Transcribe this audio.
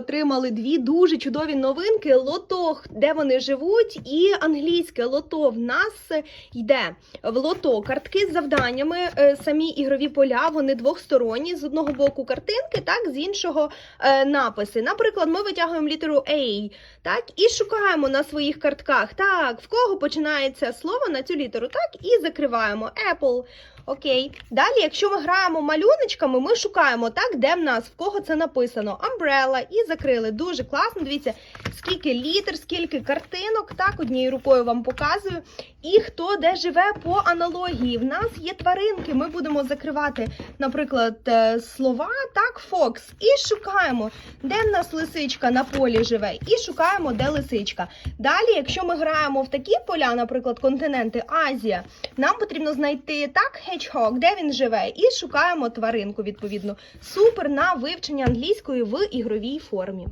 отримали дві дуже чудові новинки: лото, де вони живуть, і англійське лото в нас йде в лото картки з завданнями, е, самі ігрові поля, вони двохсторонні. З одного боку картинки, так з іншого е, написи. Наприклад, ми витягуємо літеру A, так, і шукаємо на своїх картках. Так, в кого починається слово на цю літеру, так, і закриваємо Apple. Окей. Далі, якщо ми граємо малюночками, ми шукаємо так, де в нас в кого це написано. Umbrella і закрили. Дуже класно. Дивіться, скільки літер, скільки картинок. Так, однією рукою вам показую. І хто де живе по аналогії. В нас є тваринки. Ми будемо закривати, наприклад, е, слова, так, Fox. І шукаємо, де в нас лисичка на полі живе, і шукаємо, де лисичка. Далі, якщо ми граємо в такі поля, наприклад, континенти Азія, нам потрібно знайти так hedgehog, де він живе, і шукаємо тваринку відповідно. Супер на вивчення англійської в ігровій формі.